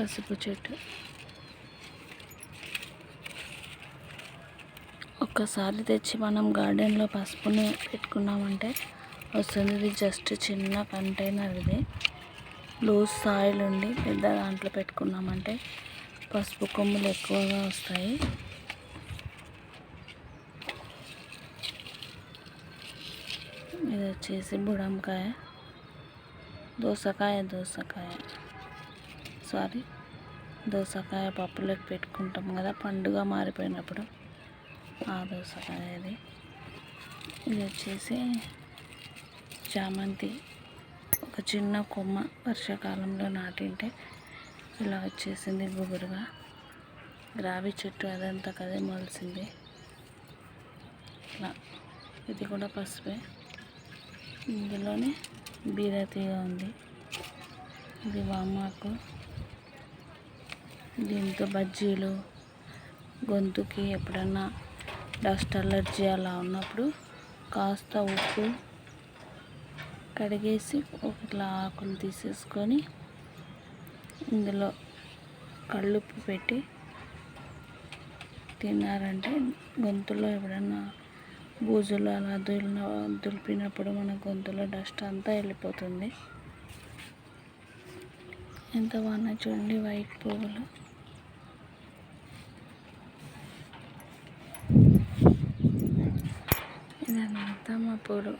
పసుపు చెట్టు. ఒక్కసారి తెచ్చి మనం గార్డెన్లో పసుపుని పెట్టుకున్నామంటే వస్తుంది. ఇది జస్ట్ చిన్న కంటైనర్ ఇది. లూజ్ సాయిల్ ఉండి పెద్ద దాంట్లో పెట్టుకున్నామంటే పసుపు కొమ్ములు ఎక్కువగా వస్తాయి. ఇది వచ్చేసి బుడంకాయ. దోసకాయ దోసకాయ. సారీ. దోసకాయ పప్పులోకి పెట్టుకుంటాం కదా పండుగ మారిపోయినప్పుడు. ఆ దోసకాయ ఇది. ఇది వచ్చేసి చామంతి. ఒక చిన్న కొమ్మ వర్షాకాలంలో నాటింటే ఇలా వచ్చేసింది గుబురుగా. రావి చెట్టు అదంతా కదే మొలిసింది. ఇట్లా ఇది కూడా పసుపే. ఇందులోనే బీరతీగ ఉంది. ఇది వామాకు. దీంతో బజ్జీలు గొంతుకి ఎప్పుడన్నా డస్ట్ అలర్జీ అలా ఉన్నప్పుడు కాస్త ఉప్పు కడిగేసి ఒకట్లా ఆకులు తీసేసుకొని ఇందులో కళ్ళుప్పు పెట్టి తిన్నారంటే గొంతులో ఎప్పుడన్నా బూజులు అలా దులిన దులిపినప్పుడు మన గొంతులో డస్ట్ అంతా వెళ్ళిపోతుంది. ఎంత బాగున్నా చూడండి వైట్ పువ్వులు. ఇదంతా మా పొడు.